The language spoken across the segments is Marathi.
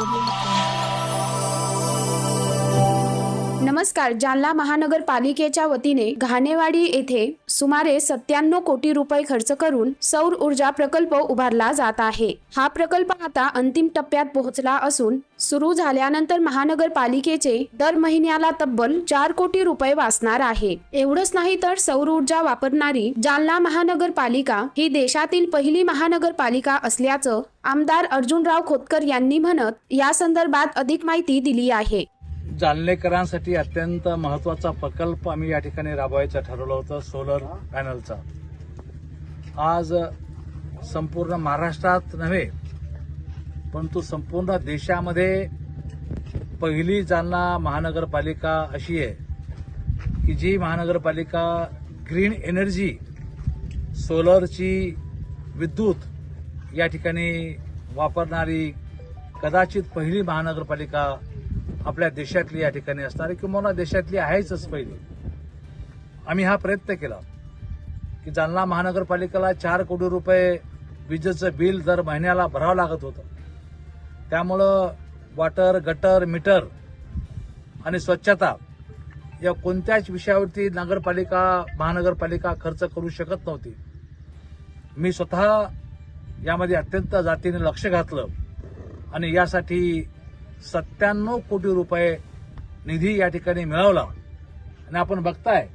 Audio नमस्कार जालना महानगरपालिकेच्या वतीने घाणेवाडी येथे सुमारे सत्त्याण्णव कोटी रुपये खर्च करून सौर ऊर्जा प्रकल्प उभारला जात आहे. हा प्रकल्प आता अंतिम टप्प्यात पोहोचला असून सुरू झाल्यानंतर महानगरपालिकेचे दर महिन्याला तब्बल चार कोटी रुपये वाचणार आहे. एवढंच नाही तर सौर ऊर्जा वापरणारी जालना महानगरपालिका ही देशातील पहिली महानगरपालिका असल्याचं आमदार अर्जुनराव खोतकर यांनी म्हणत या संदर्भात अधिक माहिती दिली आहे. जालनेकरांसाठी अत्यंत महत्त्वाचा प्रकल्प आम्ही या ठिकाणी राबवायचा ठरवलं होतं सोलर पॅनलचा आज संपूर्ण महाराष्ट्रात नव्हे परंतु संपूर्ण देशामध्ये पहिली जालना महानगरपालिका अशी आहे की जी महानगरपालिका ग्रीन एनर्जी सोलरची विद्युत या ठिकाणी वापरणारी कदाचित पहिली महानगरपालिका आपल्या देशातली या ठिकाणी असणारी किंवा देशातली आहेच पहिली. आम्ही हा प्रयत्न केला की जालना महानगरपालिकेला चार कोटी रुपये विजेचं बिल दर महिन्याला भरावं लागत होतं. त्यामुळं वॉटर गटर मीटर आणि स्वच्छता या कोणत्याच विषयावरती नगरपालिका महानगरपालिका खर्च करू शकत नव्हती. मी स्वतः यामध्ये अत्यंत जातीने लक्ष घातलं आणि यासाठी सत्त्याण्णव कोटी रुपये निधी या ठिकाणी मिळवला. आणि आपण बघताय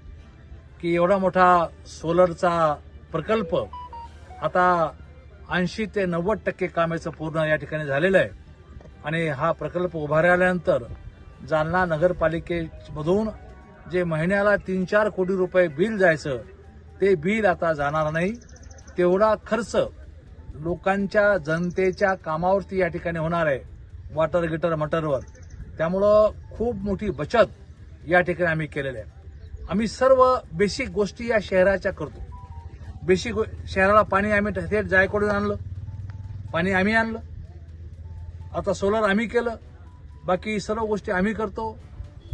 की एवढा मोठा सोलरचा प्रकल्प आता ऐंशी ते नव्वद टक्के कामाचं पूर्ण या ठिकाणी झालेलं आहे. आणि हा प्रकल्प उभारल्यानंतर जालना नगरपालिकेमधून जे महिन्याला तीन चार कोटी रुपये बिल जायचं ते बिल आता जाणार नाही. तेवढा खर्च लोकांच्या जनतेच्या कामावरती या ठिकाणी होणार आहे. वॉटर गिटर मटरवर. त्यामुळं खूप मोठी बचत या ठिकाणी आम्ही केलेली आहे. आम्ही सर्व बेसिक गोष्टी या शहराच्या करतो. बेसिक गो- शहराला पाणी आम्ही थेट जायकडून आणलं. पाणी आम्ही आणलं. आता सोलर आम्ही केलं. बाकी सर्व गोष्टी आम्ही करतो.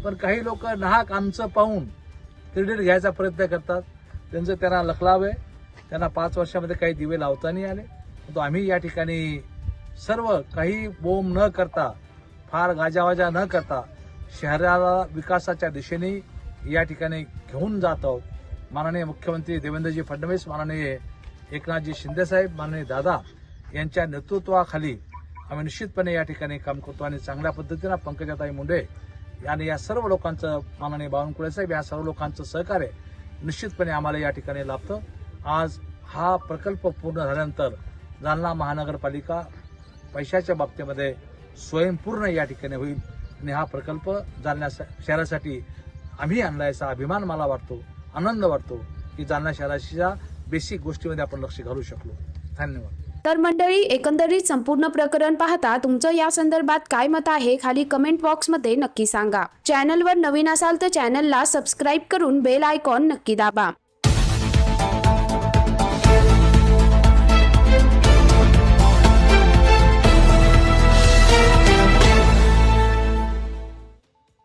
पण काही लोक नाहक आमचं पाहून क्रेडिट घ्यायचा प्रयत्न करतात. त्यांचं त्यांना लखलाव. आहे त्यांना पाच वर्षामध्ये काही दिवे लावता नाही आले. तो आम्ही या ठिकाणी सर्व काही बोम न करता फार गाजावाजा न करता शहराला विकासाच्या दिशेने या ठिकाणी घेऊन जात आहोत. माननीय मुख्यमंत्री देवेंद्रजी फडणवीस माननीय एकनाथजी शिंदेसाहेब माननीय दादा यांच्या नेतृत्वाखाली आम्ही निश्चितपणे या ठिकाणी काम करतो आणि चांगल्या पद्धतीनं पंकजाताई मुंडे आणि या सर्व लोकांचं माननीय बावनकुळे साहेब या सर्व लोकांचं सहकार्य निश्चितपणे आम्हाला या ठिकाणी लाभतं. आज हा प्रकल्प पूर्ण झाल्यानंतर जालना महानगरपालिका पैशाच्या बाबतीमध्ये स्वयंपूर्ण या ठिकाणी होईल आणि हा प्रकल्प जालना शहरासाठी आम्ही आणला याचा अभिमान मला वाटतो आनंद वाटतो की जालना शहराच्या बेसिक गोष्टीमध्ये आपण लक्ष घालू शकलो. धन्यवाद. तर मंडळी एकंदरीत संपूर्ण प्रकरण पाहता तुमचं या संदर्भात काय मत आहे खाली कमेंट बॉक्समध्ये नक्की सांगा. चॅनलवर नवीन असाल तर चॅनलला सबस्क्राईब करून बेल आयकॉन नक्की दाबा.